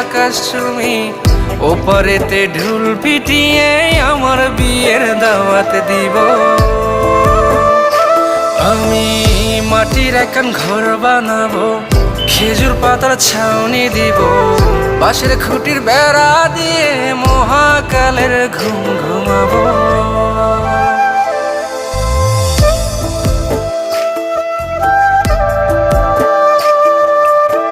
আকাশ তুমি ওপারেতে ঢুল পিটিয়ে আমার বিয়ের দাওয়াত দিব। আমি মাটির এখন ঘর বানাবো, খেজুর পাতার ছাউনি দিব। বাঁশের খুঁটির বেড়া দিয়ে মহাকালের ঘুম ঘুমাবো।